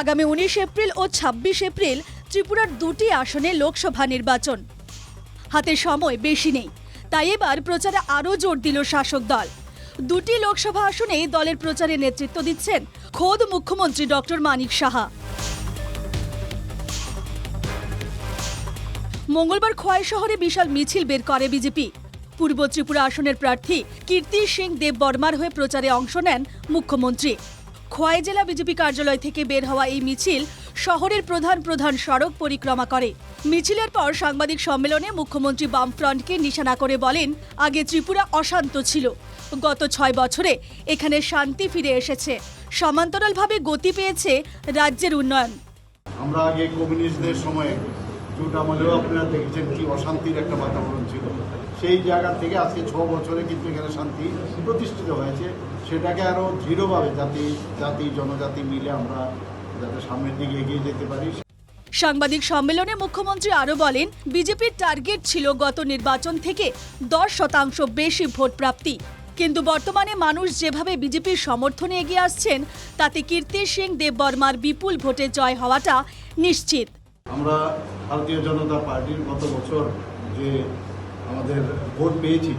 আগামী উনিশ এপ্রিল ও ছাব্বিশ এপ্রিল ত্রিপুরার দুটি আসনে লোকসভা নির্বাচন। হাতে সময় বেশি নেই, তাই এবার প্রচারে আরও জোর দিল শাসক দল। দুটি লোকসভা আসনেই দলের প্রচারে নেতৃত্ব দিচ্ছেন খোদ মুখ্যমন্ত্রী ডক্টর মানিক সাহা। মঙ্গলবার খোয়াই শহরে বিশাল মিছিল বের করে বিজেপি। পূর্ব ত্রিপুরা আসনের প্রার্থী কীর্তি সিং দেব বর্মার হয়ে প্রচারে অংশ নেন মুখ্যমন্ত্রী। খোয়াই জেলা বিজেপি কার্যালয় থেকে বের হওয়া এই মিছিল শহরের প্রধান প্রধান সড়ক পরিক্রমা করে। মিছিলের পর সাংবাদিক সম্মেলনে মুখ্যমন্ত্রী বামফ্রন্টকে নিশানা করে বলেন, আগে ত্রিপুরা অশান্ত ছিল। গত ছয় বছরে এখানে শান্তি ফিরে এসেছে। সমান্তরালভাবে গতি পেয়েছে রাজ্যের উন্নয়ন। আমরা আগে কমিউনিস্টদের সময়ে জুট আপনারা দেখেছেন কি অশান্তির একটা বাতাবরণ ছিল। সেই জায়গা থেকে আজকে ছ বছরে কিন্তু এখানে শান্তি প্রতিষ্ঠিত হয়েছে। সেটাকে আরও দৃঢ়ভাবে জাতি জাতি, জনজাতি মিলে আমরা যাতে সামনের দিকে এগিয়ে যেতে পারি। সাংবাদিক সম্মেলনে মুখ্যমন্ত্রী আরও বলেন, বিজেপির টার্গেট ছিল গত নির্বাচন থেকে দশ শতাংশ বেশি ভোট প্রাপ্তি। কিন্তু বর্তমানে মানুষ যেভাবে বিজেপির সমর্থনে এগিয়ে আসছেন, তাতে কীর্তি সিং দেববর্মার বিপুল ভোটে জয় হওয়াটা নিশ্চিত। আমরা ভারতীয় জনতা পার্টির গত বছর যে আমাদের ভোট পেয়েছি,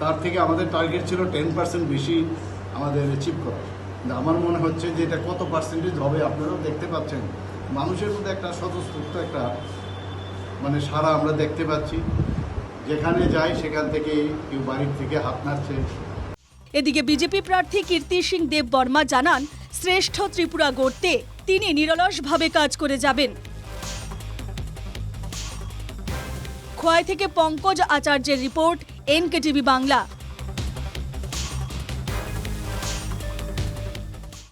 তার থেকে আমাদের টার্গেট ছিল টেন পার্সেন্ট বেশি আমাদের অ্যাচিভ করা কিন্তু আমার মনে হচ্ছে যে এটা কত পার্সেন্টেজ হবে আপনারাও দেখতে পাচ্ছেন। মানুষের মধ্যে একটা স্বতঃস্ফূর্ত একটা মানে সারা আমরা দেখতে পাচ্ছি। যেখানে যাই সেখান থেকে কেউ বাড়ির থেকে হাত নাড়ছে। এদিকে বিজেপি প্রার্থী কীর্তি সিং দেব বর্মা জানান, শ্রেষ্ঠ ত্রিপুরা গড়তে তিনি নিরলসভাবে কাজ করে যাবেন। খোয়াই থেকে পঙ্কজ আচার্যের রিপোর্ট এনকেটিভি বাংলা।